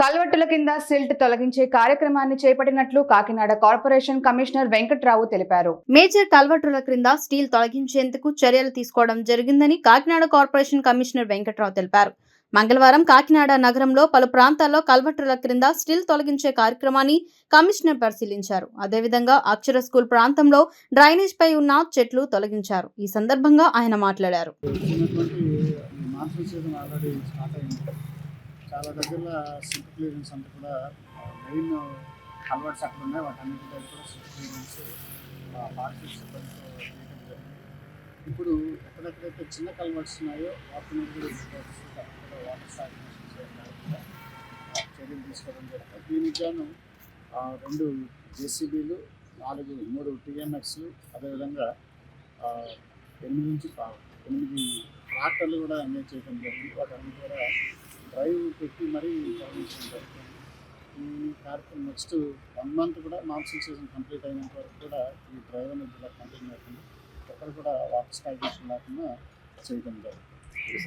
కల్వట్టుల కింద సిల్ట్ తొలగించే కార్యక్రమాన్ని చేపట్టినట్లు కాకినాడ కార్పొరేషన్ కమిషనర్ వెంకట్రావు తెలిపారు. మేజర్ కల్వర్టుల క్రింద స్టీల్ తొలగించేందుకు చర్యలు తీసుకోవడం జరిగిందని కాకినాడ కార్పొరేషన్ కమిషనర్ వెంకట్రావు తెలిపారు. మంగళవారం కాకినాడ నగరంలో పలు ప్రాంతాల్లో కల్వర్టుల క్రింద స్టీల్ తొలగించే కార్యక్రమాన్ని కమిషనర్ పరిశీలించారు. అదేవిధంగా అక్షర స్కూల్ ప్రాంతంలో డ్రైనేజ్ పై ఉన్న చెట్లు తొలగించారు. ఈ సందర్భంగా ఆయన మాట్లాడారు. చాలా దగ్గర సింక్ క్లియరెన్స్ అంతా కూడా మెయిన్ కన్వర్ట్స్ అక్కడ ఉన్నాయి. వాటన్నిటి దగ్గర కూడా సింక్ క్లియరెన్స్ పార్టీ సిబ్బందితో చేయడం జరిగింది. ఇప్పుడు ఎక్కడెక్కడైతే చిన్న కల్వర్ట్స్ ఉన్నాయో వాటి కూడా వాటర్ స్టాగ్నేషన్ చేయడానికి చర్యలు తీసుకోవడం జరుగుతుంది. దీనికి గాను రెండు జేసీబీలు నాలుగు మూడు టీఎంఎక్స్లు అదేవిధంగా ఎనిమిది నుంచి ఎనిమిది ట్రాక్టర్లు కూడా ఎంగేజ్ చేయడం జరిగింది. వాటన్ని కూడా పెట్టి మరీ జరుగుతుంది ఈ కార్యక్రమం నెక్స్ట్ వన్ మంత్ కూడా మాన్సూన్ సీజన్ కంప్లీట్ అయినంత వరకు కూడా ఈ డ్రైవర్ అనేది ఇలా కంటిన్యూ అవుతుంది. ఎక్కడ కూడా వాటర్ స్టాగ్నేషన్ లేకుండా చేయడం జరుగుతుంది.